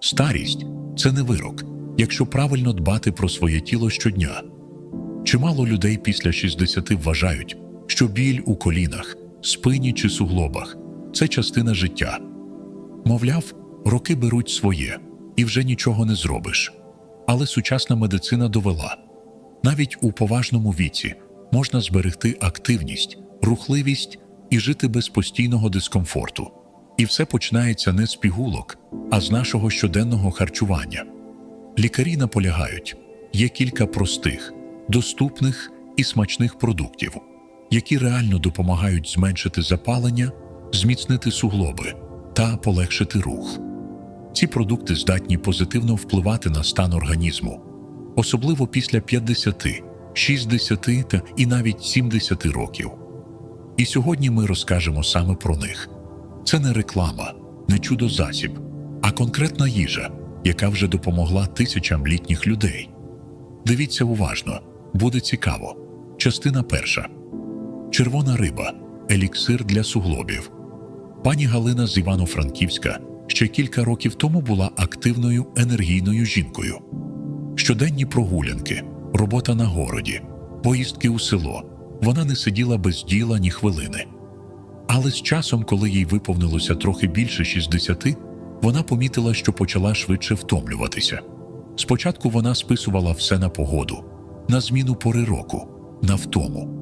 Старість це не вирок, якщо правильно дбати про своє тіло щодня. Чимало людей після 60 вважають, що біль у колінах, спині чи суглобах це частина життя. Мовляв, роки беруть своє, і вже нічого не зробиш. Але сучасна медицина довела навіть у поважному віці можна зберегти активність, рухливість і жити без постійного дискомфорту. І все починається не з пігулок, а з нашого щоденного харчування. Лікарі наполягають, є кілька простих, доступних і смачних продуктів, які реально допомагають зменшити запалення, зміцнити суглоби та полегшити рух. Ці продукти здатні позитивно впливати на стан організму, особливо після 50, 60 та і навіть 70 років. І сьогодні ми розкажемо саме про них. Це не реклама, не чудо-засіб, а конкретна їжа, яка вже допомогла тисячам літніх людей. Дивіться уважно, буде цікаво. Частина перша: червона риба, еліксир для суглобів. Пані Галина з Івано-Франківська ще кілька років тому була активною енергійною жінкою. Щоденні прогулянки, робота на городі, поїздки у село. Вона не сиділа без діла ні хвилини. Але з часом, коли їй виповнилося трохи більше 60, вона помітила, що почала швидше втомлюватися. Спочатку вона списувала все на погоду, на зміну пори року, на втому.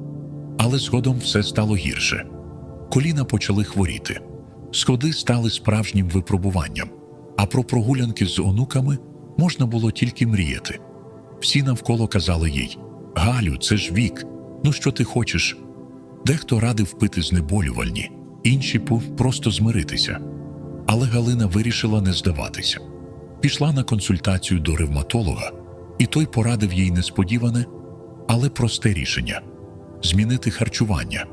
Але згодом все стало гірше. Коліна почали хворіти, сходи стали справжнім випробуванням, а про прогулянки з онуками можна було тільки мріяти. Всі навколо казали їй: Галю, це ж вік, ну що ти хочеш? Дехто радив пити знеболювальні, інші пу- просто змиритися. Але Галина вирішила не здаватися. Пішла на консультацію до ревматолога, і той порадив їй несподіване, але просте рішення змінити харчування.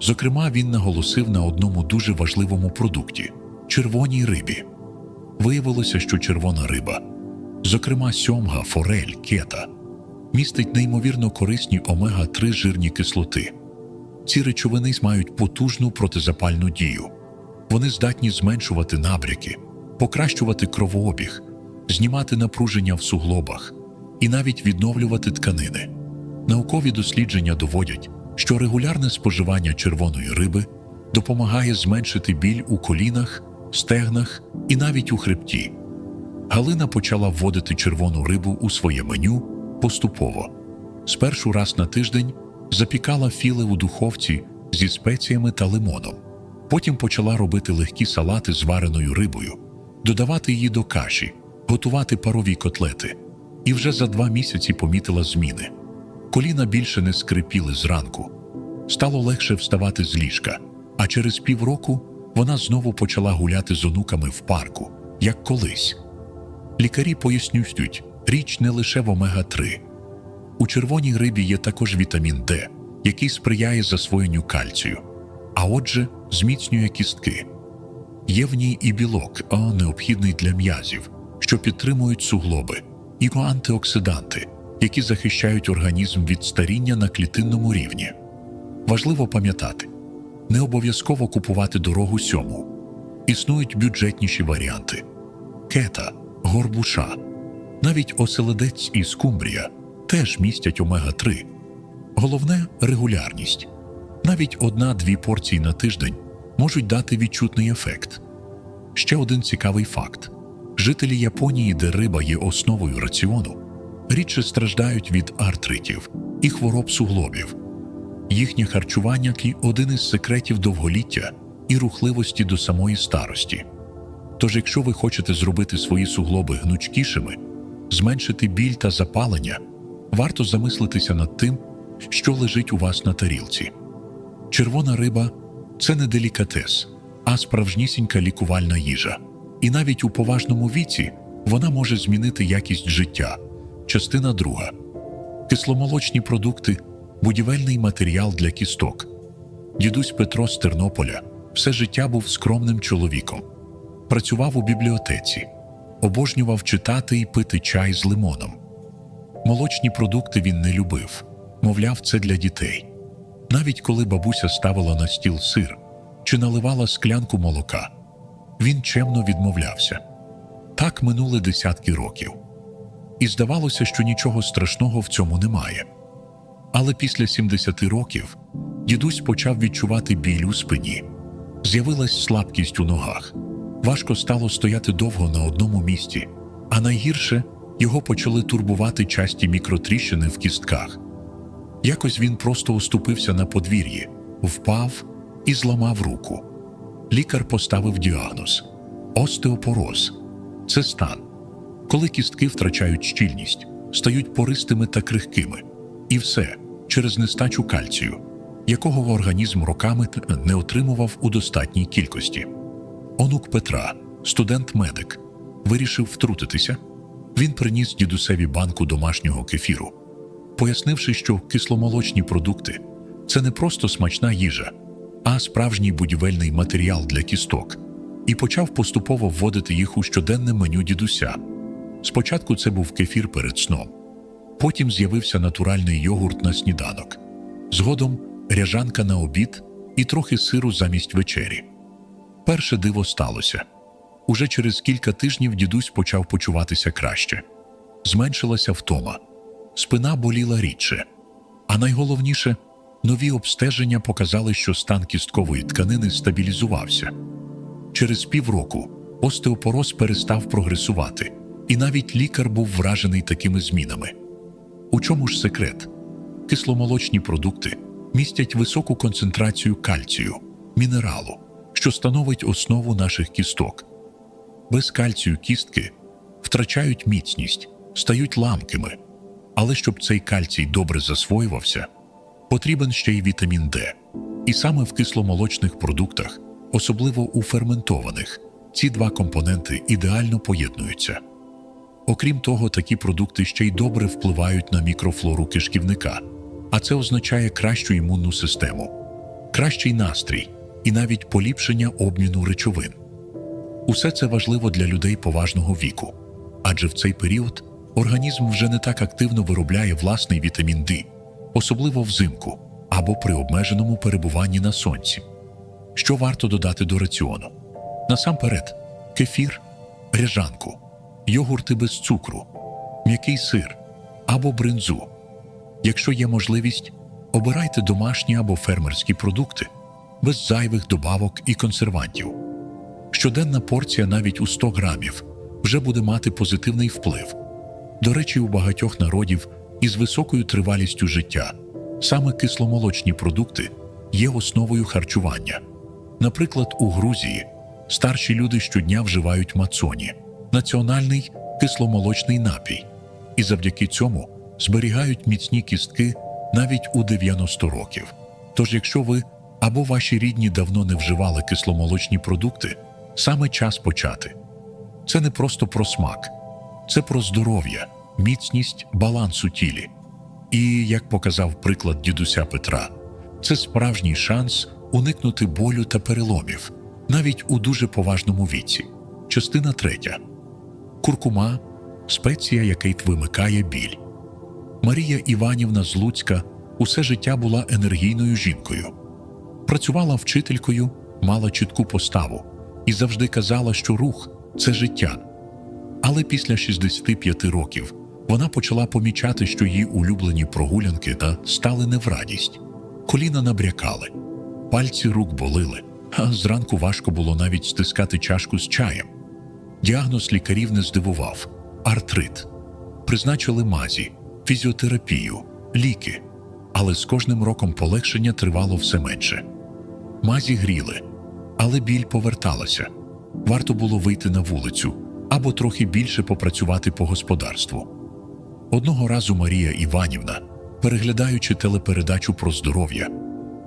Зокрема, він наголосив на одному дуже важливому продукті червоній рибі. Виявилося, що червона риба, зокрема сьомга, форель, кета, містить неймовірно корисні омега-3 жирні кислоти. Ці речовини мають потужну протизапальну дію. Вони здатні зменшувати набряки, покращувати кровообіг, знімати напруження в суглобах і навіть відновлювати тканини. Наукові дослідження доводять, що регулярне споживання червоної риби допомагає зменшити біль у колінах, стегнах і навіть у хребті. Галина почала вводити червону рибу у своє меню поступово. Спершу раз на тиждень запікала філи у духовці зі спеціями та лимоном. Потім почала робити легкі салати з вареною рибою, додавати її до каші, готувати парові котлети. І вже за два місяці помітила зміни. Коліна більше не скрипіли зранку. Стало легше вставати з ліжка, а через півроку вона знову почала гуляти з онуками в парку, як колись. Лікарі пояснюють, річ не лише в омега-3. У червоній рибі є також вітамін Д, який сприяє засвоєнню кальцію, а отже, зміцнює кістки. Є в ній і білок, а необхідний для м'язів, що підтримують суглоби, і антиоксиданти, які захищають організм від старіння на клітинному рівні. Важливо пам'ятати, не обов'язково купувати дорогу сьому. Існують бюджетніші варіанти: кета, горбуша, навіть оселедець і скумбрія теж містять омега-3. Головне регулярність. Навіть одна-дві порції на тиждень можуть дати відчутний ефект. Ще один цікавий факт: жителі Японії, де риба є основою раціону, рідше страждають від артритів і хвороб суглобів. Їхнє харчування один із секретів довголіття і рухливості до самої старості. Тож, якщо ви хочете зробити свої суглоби гнучкішими, зменшити біль та запалення, варто замислитися над тим, що лежить у вас на тарілці. Червона риба це не делікатес, а справжнісінька лікувальна їжа. І навіть у поважному віці вона може змінити якість життя. Частина друга. Кисломолочні продукти будівельний матеріал для кісток. Дідусь Петро з Тернополя все життя був скромним чоловіком. Працював у бібліотеці, обожнював читати і пити чай з лимоном. Молочні продукти він не любив, мовляв, це для дітей. Навіть коли бабуся ставила на стіл сир чи наливала склянку молока, він чемно відмовлявся. Так минули десятки років. І здавалося, що нічого страшного в цьому немає. Але після 70 років дідусь почав відчувати біль у спині. З'явилась слабкість у ногах. Важко стало стояти довго на одному місці, а найгірше його почали турбувати часті мікротріщини в кістках. Якось він просто оступився на подвір'ї, впав і зламав руку. Лікар поставив діагноз остеопороз. Це стан, коли кістки втрачають щільність, стають пористими та крихкими, і все через нестачу кальцію, якого організм роками не отримував у достатній кількості. Онук Петра, студент-медик, вирішив втрутитися. Він приніс дідусеві банку домашнього кефіру, пояснивши, що кисломолочні продукти це не просто смачна їжа, а справжній будівельний матеріал для кісток, і почав поступово вводити їх у щоденне меню дідуся. Спочатку це був кефір перед сном, потім з'явився натуральний йогурт на сніданок, згодом ряжанка на обід і трохи сиру замість вечері. Перше диво сталося. Уже через кілька тижнів дідусь почав почуватися краще. Зменшилася втома, спина боліла рідше. А найголовніше, нові обстеження показали, що стан кісткової тканини стабілізувався. Через півроку остеопороз перестав прогресувати, і навіть лікар був вражений такими змінами. У чому ж секрет? Кисломолочні продукти містять високу концентрацію кальцію, мінералу, що становить основу наших кісток. Без кальцію кістки втрачають міцність, стають ламкими. Але щоб цей кальцій добре засвоювався, потрібен ще й вітамін Д. І саме в кисломолочних продуктах, особливо у ферментованих, ці два компоненти ідеально поєднуються. Окрім того, такі продукти ще й добре впливають на мікрофлору кишківника, а це означає кращу імунну систему, кращий настрій і навіть поліпшення обміну речовин. Усе це важливо для людей поважного віку, адже в цей період організм вже не так активно виробляє власний вітамін Д, особливо взимку або при обмеженому перебуванні на сонці. Що варто додати до раціону? Насамперед, кефір, ряжанку, йогурти без цукру, м'який сир або бринзу. Якщо є можливість, обирайте домашні або фермерські продукти без зайвих добавок і консервантів. Щоденна порція навіть у 100 грамів вже буде мати позитивний вплив. До речі, у багатьох народів із високою тривалістю життя саме кисломолочні продукти є основою харчування. Наприклад, у Грузії старші люди щодня вживають мацоні національний кисломолочний напій, і завдяки цьому зберігають міцні кістки навіть у 90 років. Тож, якщо ви або ваші рідні давно не вживали кисломолочні продукти, саме час почати. Це не просто про смак, це про здоров'я, міцність, баланс у тілі. І, як показав приклад дідуся Петра, це справжній шанс уникнути болю та переломів, навіть у дуже поважному віці. Частина третя. Куркума спеція, яка вимикає біль. Марія Іванівна з Луцька усе життя була енергійною жінкою. Працювала вчителькою, мала чітку поставу і завжди казала, що рух це життя. Але після 65 років вона почала помічати, що її улюблені прогулянки та стали не в радість. Коліна набрякали, пальці рук болили, а зранку важко було навіть стискати чашку з чаєм. Діагноз лікарів не здивував артрит. Призначили мазі, фізіотерапію, ліки, але з кожним роком полегшення тривало все менше. Мазі гріли, але біль поверталася. Варто було вийти на вулицю або трохи більше попрацювати по господарству. Одного разу Марія Іванівна, переглядаючи телепередачу про здоров'я,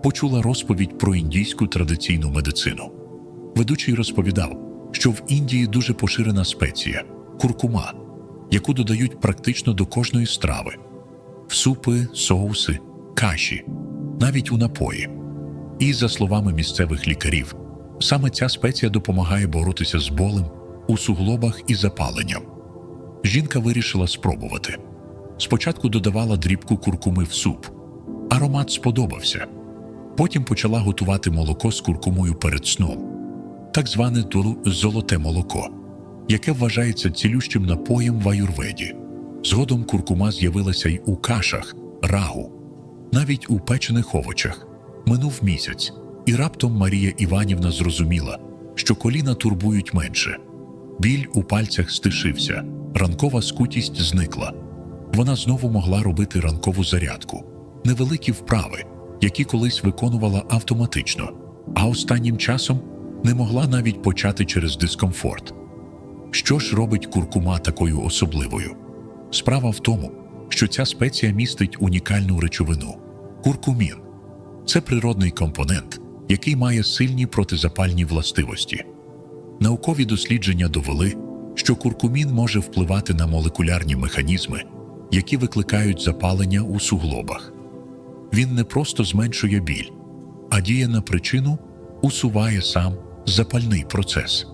почула розповідь про індійську традиційну медицину. Ведучий розповідав, що в Індії дуже поширена спеція куркума, яку додають практично до кожної страви в супи, соуси, каші, навіть у напої. І, за словами місцевих лікарів, саме ця спеція допомагає боротися з болем у суглобах і запаленням. Жінка вирішила спробувати. Спочатку додавала дрібку куркуми в суп. Аромат сподобався. Потім почала готувати молоко з куркумою перед сном, так зване золоте молоко. яке вважається цілющим напоєм в аюрведі. Згодом куркума з'явилася й у кашах, рагу, навіть у печених овочах. Минув місяць, і раптом Марія Іванівна зрозуміла, що коліна турбують менше. Біль у пальцях стишився, ранкова скутість зникла. Вона знову могла робити ранкову зарядку, невеликі вправи, які колись виконувала автоматично, а останнім часом не могла навіть почати через дискомфорт. Що ж робить куркума такою особливою? Справа в тому, що ця спеція містить унікальну речовину куркумін. Це природний компонент, який має сильні протизапальні властивості. Наукові дослідження довели, що куркумін може впливати на молекулярні механізми, які викликають запалення у суглобах. Він не просто зменшує біль, а діє на причину, усуває сам запальний процес.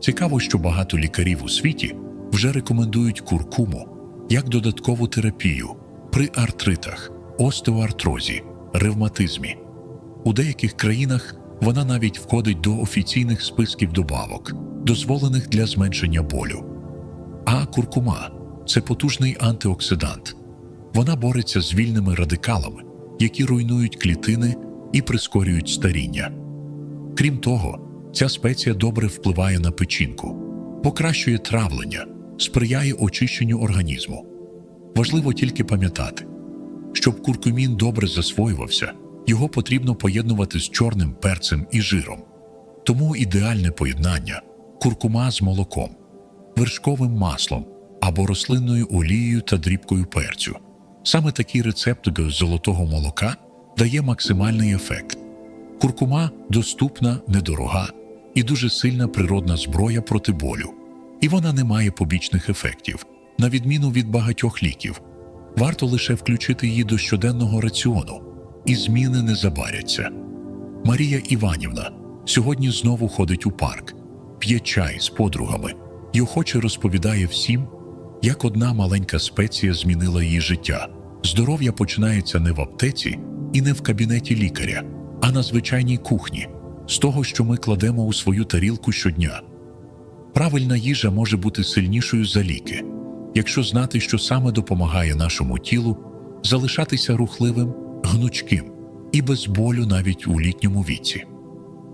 Цікаво, що багато лікарів у світі вже рекомендують куркуму як додаткову терапію при артритах, остеоартрозі, ревматизмі. У деяких країнах вона навіть входить до офіційних списків добавок, дозволених для зменшення болю. А куркума це потужний антиоксидант. Вона бореться з вільними радикалами, які руйнують клітини і прискорюють старіння. Крім того, ця спеція добре впливає на печінку, покращує травлення, сприяє очищенню організму. Важливо тільки пам'ятати, щоб куркумін добре засвоювався, його потрібно поєднувати з чорним перцем і жиром. Тому ідеальне поєднання куркума з молоком, вершковим маслом або рослинною олією та дрібкою перцю. Саме такий рецепт золотого молока дає максимальний ефект. Куркума доступна, недорога і дуже сильна природна зброя проти болю. І вона не має побічних ефектів, на відміну від багатьох ліків. Варто лише включити її до щоденного раціону, і зміни не забаряться. Марія Іванівна сьогодні знову ходить у парк, п'є чай з подругами і охоче розповідає всім, як одна маленька спеція змінила її життя. Здоров'я починається не в аптеці і не в кабінеті лікаря, а на звичайній кухні, з того, що ми кладемо у свою тарілку щодня. Правильна їжа може бути сильнішою за ліки, якщо знати, що саме допомагає нашому тілу залишатися рухливим, гнучким і без болю навіть у літньому віці.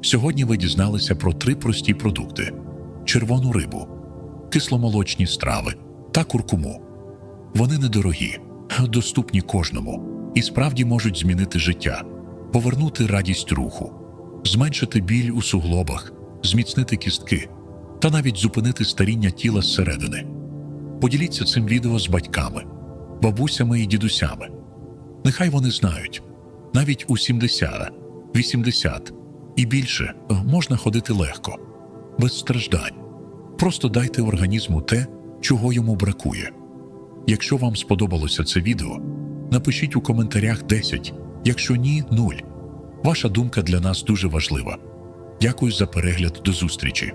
Сьогодні ви дізналися про три прості продукти: червону рибу, кисломолочні страви та куркуму. Вони недорогі, доступні кожному і справді можуть змінити життя, повернути радість руху, зменшити біль у суглобах, зміцнити кістки та навіть зупинити старіння тіла зсередини. Поділіться цим відео з батьками, бабусями і дідусями. Нехай вони знають, навіть у 70, 80 і більше е, можна ходити легко, без страждань. Просто дайте організму те, чого йому бракує. Якщо вам сподобалося це відео, напишіть у коментарях 10, якщо ні 0. Ваша думка для нас дуже важлива. Дякую за перегляд до зустрічі.